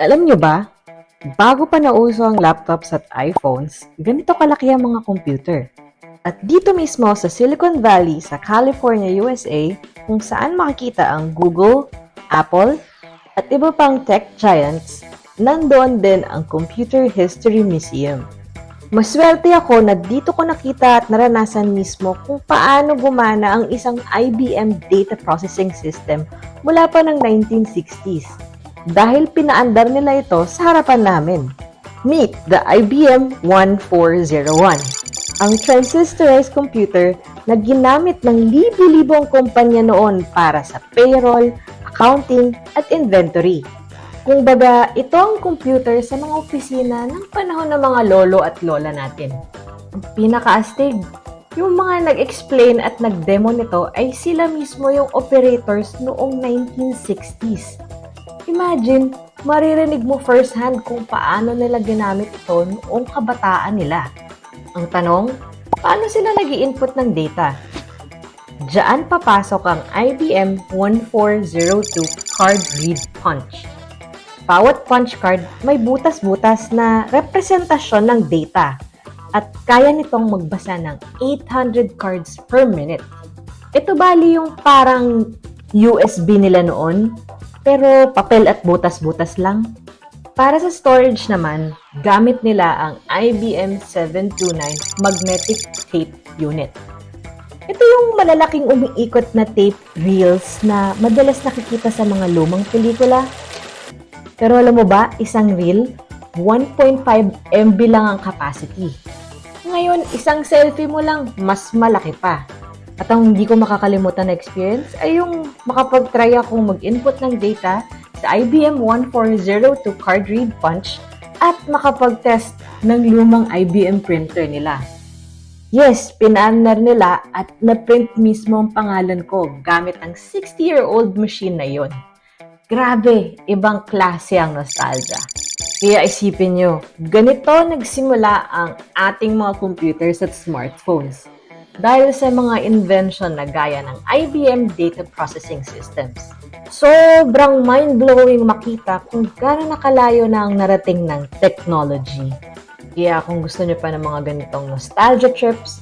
Alam nyo ba, bago pa nauso ang laptops at iPhones, ganito kalaki ang mga computer. At dito mismo sa Silicon Valley sa California, USA, kung saan makikita ang Google, Apple, at iba pang tech giants, nandoon din ang Computer History Museum. Maswerte ako na dito ko nakita at naranasan mismo kung paano gumana ang isang IBM data processing system mula pa ng 1960s dahil pinaandar nila ito sa harapan namin. Meet the IBM 1401, ang transistorized computer na ginamit ng libo-libong kumpanya noon para sa payroll, accounting, at inventory. Kung baga, ito ang computer sa mga opisina ng panahon ng mga lolo at lola natin. Ang pinakaastig, yung mga nag-explain at nag-demo nito ay sila mismo yung operators noong 1960s. Imagine, maririnig mo first hand kung paano nila ginamit ito noong kabataan nila. Ang tanong, paano sila nag input ng data? Diyan papasok ang IBM 1402 Card Read Punch. Bawat punch card may butas-butas na representasyon ng data at kaya nitong magbasa ng 800 cards per minute. Ito bali yung parang USB nila noon, pero papel at butas-butas lang. Para sa storage naman, gamit nila ang IBM 729 Magnetic Tape Unit. Ito yung malalaking umiikot na tape reels na madalas nakikita sa mga lumang pelikula. Pero alam mo ba, isang reel, 1.5 MB lang ang capacity. Ngayon, isang selfie mo lang, mas malaki pa. At ang hindi ko makakalimutan na experience ay yung makapag-try akong mag-input ng data sa IBM 1402 Card Read Punch at makapag-test ng lumang IBM printer nila. Yes, pinaandar nila at na-print mismo ang pangalan ko gamit ang 60-year-old machine na yon. Grabe, ibang klase ang nostalgia. Kaya isipin nyo, ganito nagsimula ang ating mga computers at smartphones dahil sa mga invention na gaya ng IBM Data Processing Systems. Sobrang mind-blowing makita kung gaano nakalayo na ang narating ng technology. Kaya kung gusto nyo pa ng mga ganitong nostalgia trips,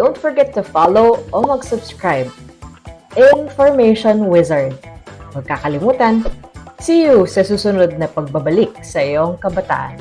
don't forget to follow o mag-subscribe. Information Wizard. Huwag kakalimutan, see you sa susunod na pagbabalik sa iyong kabataan.